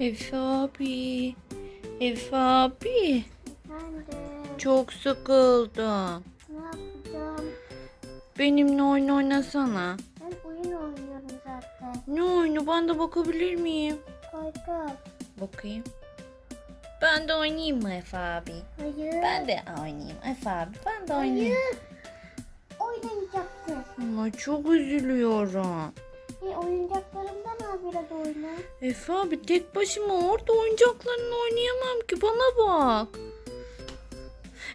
Efe abi. Efe abi. De. Çok sıkıldım. Ne yapacağım? Benimle oyun oynasana. Ben oyun oynuyorum zaten. Ne oyunu? Ben de bakabilir miyim? Korkak. Bakayım. Ben de oynayayım mı Efe abi? Hayır. Ben de oynayayım Efe abi. Ben de oynayayım. Hayır. Oynayacaksın. Ama çok üzülüyorum. E, oyuncaklarımdan al biraz oyna. Efe abi tek başıma orada oyuncaklarını oynayamam ki. Bana bak.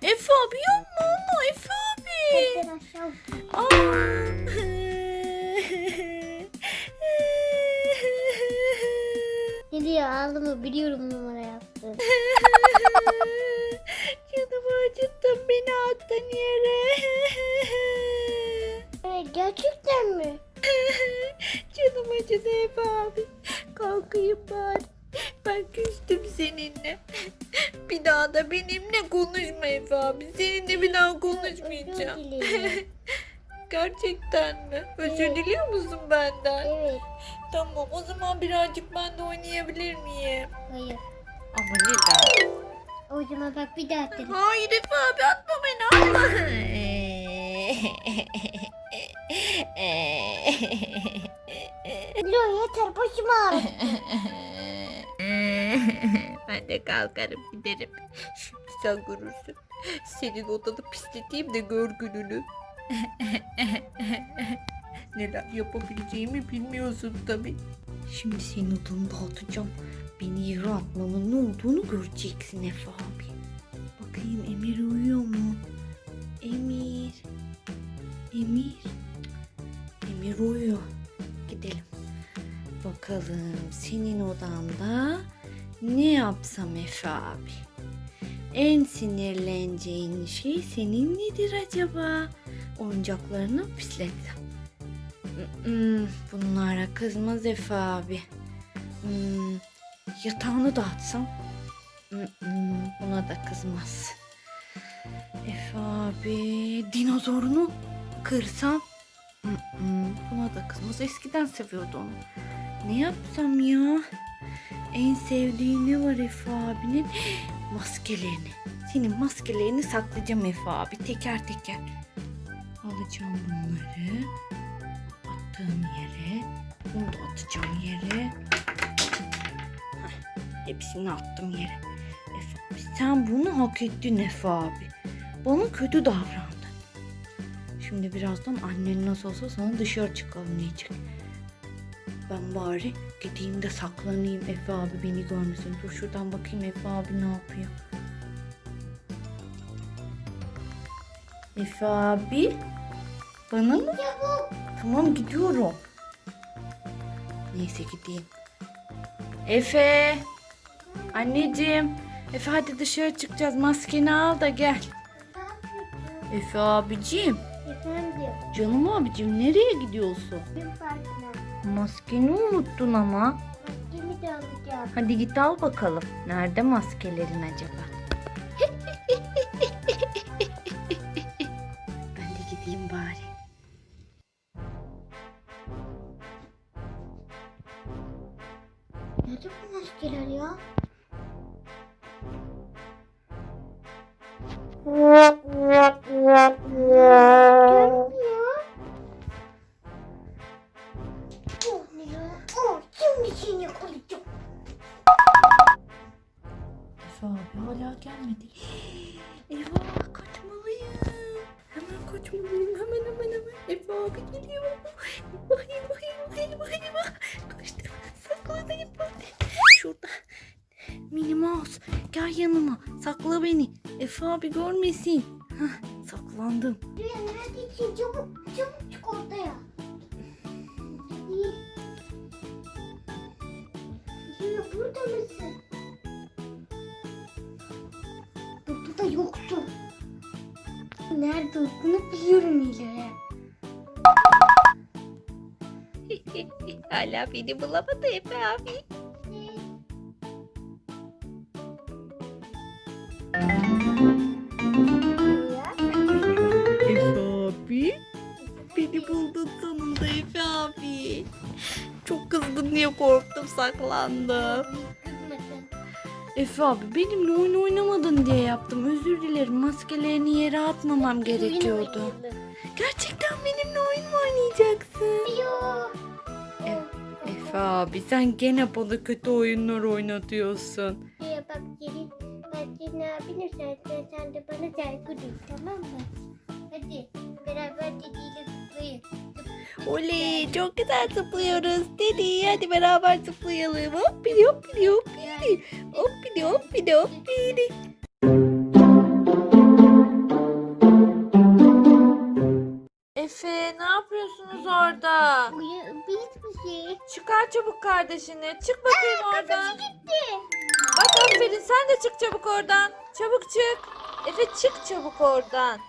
Efe abi yapma ama Efe abi. Ben aşağı uçayım. Geliyor ağlama biliyorum numara yaptın. Bari. Ben küstüm seninle. Bir daha da benimle konuşma Efe abi. Seninle bir daha konuşmayacağım. Özür dilerim. Gerçekten mi? Özür Evet. diliyor musun benden? Evet. Tamam o zaman birazcık ben de oynayabilir miyim? Hayır. Ama neden? O zaman bak bir daha derim. Hayır Efe abi atma beni atma. Dilo yeter başım ağrıyor. ben de kalkarım giderim. Şimdi sen görürsün. Senin odanı pisleteyim de gör gününü. Neler yapabileceğimi bilmiyorsun tabii. Şimdi senin odanı dağıtacağım. Beni yere atmanın ne olduğunu göreceksin Efe abi. Bakayım Emir uyuyor mu? Emir. Emir. Emir uyuyor. Bakalım senin odanda ne yapsam Efe abi? En sinirleneceğin şey senin nedir acaba? Oyuncaklarını pisletsem. Mm, Bunlara kızmaz Efe abi. Hmm, Yatağını dağıtsam. Mm, Buna da kızmaz. Efe abi dinozorunu kırsam. Buna da kızmaz. Eskiden seviyordu onu. Ne yapsam ya? En sevdiği ne var Efe abinin? Maskelerini. Senin maskelerini saklayacağım Efe abi teker teker. Alacağım bunları. Attığım yere. Bunu da atacağım yere. Heh, hepsini attım yere. Efe abi sen bunu hak ettin Efe abi. Bana kötü davrandın. Şimdi birazdan annen nasıl olsa sana dışarı çıkalım diyecek. Ben bari gideyim de saklanayım Efe abi beni görmesin. Dur şuradan bakayım Efe abi ne yapıyor. Efe abi bana mı? Tamam gidiyorum. Neyse gideyim. Efe. Anneciğim. Efe hadi dışarı çıkacağız. Maskeni al da gel. Efe abicim. Efendim. Canım abicim nereye gidiyorsun? Bir farkına. Maskeni unuttun ama. Maskemi de alacağım. Hadi git al bakalım. Nerede maskelerin acaba? ben de gideyim bari. Nerede bu maskeler ya? Efe abi hala gelmedi. Eyvah kaçmalıyım. Hemen kaçmalıyım. Hemen hemen hemen. Efe abi geliyor. Eyvah eyvah eyvah eyvah eyvah. Kaçtım. Saklanayım ben. Şurada. Minnie Mouse gel yanıma. Sakla beni. Efe abi görmesin. Hah, saklandım. Rüya neredesin? Çabuk çabuk çık ortaya. Rüya burada mısın? Da yoksun. Nerede olduğunu biliyorum Hilal. Hala beni bulamadı Efe abi. Efe abi. Beni buldun sonunda Efe abi. Çok kızdın diye korktum saklandım. Efe abi benimle oyun oynamadın diye yaptım. Özür dilerim maskelerini yere atmamam gerekiyordu. Gerçekten benimle oyun mu oynayacaksın? Yok. Efe abi sen gene bana kötü oyunlar oynatıyorsun. Şuraya bak gelin. Ben senin abine sen, sen, sen de bana saygı duy tamam mı? Hadi beraber dediğiyle zıplayın. Oley çok güzel zıplıyoruz dedi. Hadi beraber zıplayalım. Hop bidi hop bidi hop bidi. Hop bidi hop bidi hop bidi. Efe ne yapıyorsunuz orada? Hiçbir şey. Çıkar çabuk kardeşini. Çık bakayım oradan. Gitti. Bak aferin sen de çık çabuk oradan. Çabuk çık. Efe çık çabuk oradan.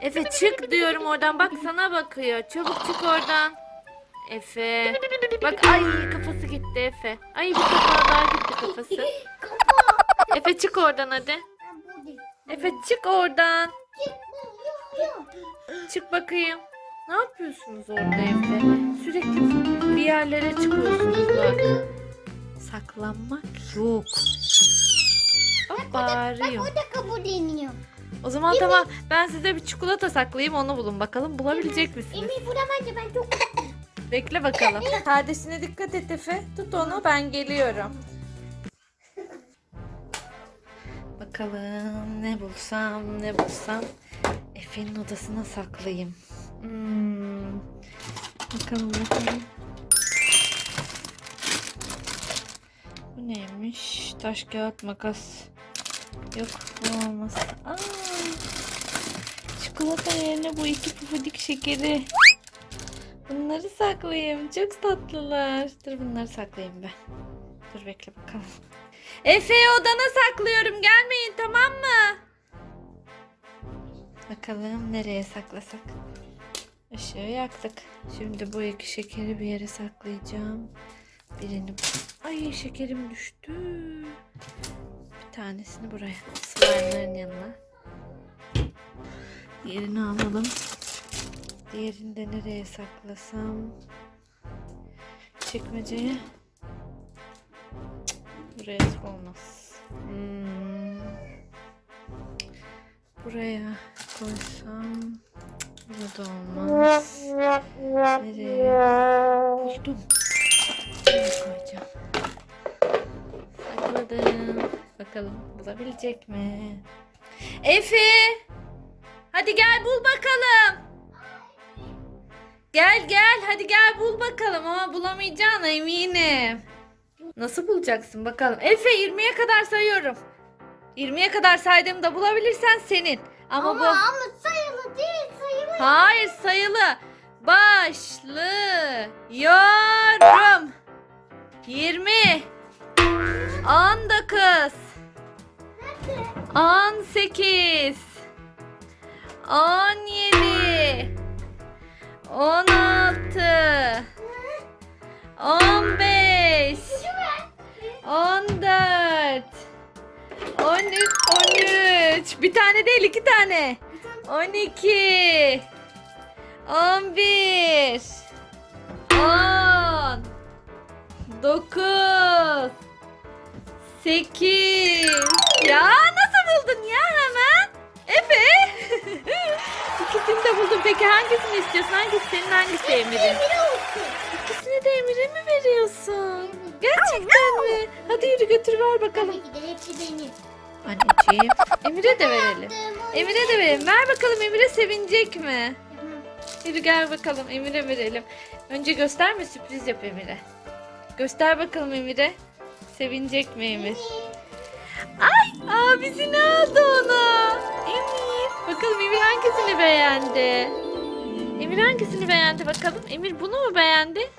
Efe çık diyorum oradan. Bak sana bakıyor. Çabuk çık oradan. Efe. Bak ay kafası gitti Efe. Ay bir kafağı daha gitti kafası. Efe çık oradan hadi. Efe çık oradan. Çık bakayım. Ne yapıyorsunuz orada Efe? Sürekli bir yerlere çıkıyorsunuz bak. Saklanmak yok. Bak bağırıyor. O da kabulleniyor. O zaman tamam ben size bir çikolata saklayayım onu bulun bakalım bulabilecek misiniz? Emir bulamayınca ben çok Bekle bakalım. Kardeşine dikkat et Efe. Tut onu ben geliyorum. Bakalım ne bulsam ne bulsam Efe'nin odasına saklayayım. Hmm. Bakalım bakalım. Bu neymiş? Taş kağıt makas. Yok bu olmaz. Aa, çikolata yerine bu iki pufudik şekeri. Bunları saklayayım. Çok tatlılar. Dur bunları saklayayım ben. Dur bekle bakalım. Efe'yi odana saklıyorum. Gelmeyin tamam mı? Bakalım nereye saklasak. Işığı yaktık. Şimdi bu iki şekeri bir yere saklayacağım. Birini... Ay şekerim düştü. Bir tanesini buraya. Slime'ların yanına. Diğerini alalım. Diğerini de nereye saklasam? Çekmeceye. Buraya olmaz. Hmm. Buraya koysam burada olmaz. Nereye? Buldum. Buraya koyacağım. Sakladım. Bakalım bulabilecek mi? Efe! Hadi gel bul bakalım. Gel gel hadi gel bul bakalım ama bulamayacağına eminim. Nasıl bulacaksın bakalım. Efe 20'ye kadar sayıyorum. 20'ye kadar saydığımda bulabilirsen senin. Ama, Ama, bu ama sayılı değil sayılı. hayır sayılı. Başlıyorum. 20 19 18 17 16 15 14 13 13 Bir tane değil iki tane. 12 11 10 9 8 Ya nasıl buldun ya İkisini de buldum. Peki hangisini istiyorsun? Hangisi senin hangisi Emir'in? İkisini de Emir'e mi veriyorsun? Gerçekten mi? Hadi yürü götür ver bakalım. Tabii ki de hepsi benim. Anneciğim. Emir'e de verelim. Emir'e de verelim. Ver bakalım Emir'e sevinecek mi? Yürü gel bakalım Emir'e verelim. Önce gösterme sürpriz yap Emir'e. Göster bakalım Emir'e. Sevinecek mi Emir? Ay abisi ne aldı hangisini beğendi? Emir hangisini beğendi bakalım? Emir bunu mu beğendi?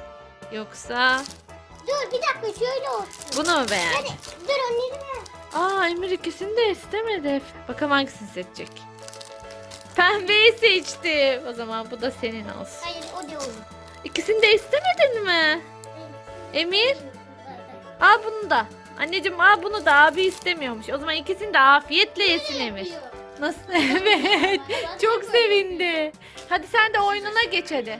Yoksa Dur bir dakika şöyle olsun. bunu mu beğendi? Hadi dur onları ver. Aa Emir ikisini de istemedi. Bakalım hangisini seçecek? Pembeyi seçti. O zaman bu da senin olsun. Hayır o da olur. İkisini de istemedin mi? Emir al bunu da. Anneciğim al bunu da abi istemiyormuş. O zaman ikisini de afiyetle yesin Emir. Nasıl? Evet. Çok sevindi. Hadi sen de oyununa geç hadi.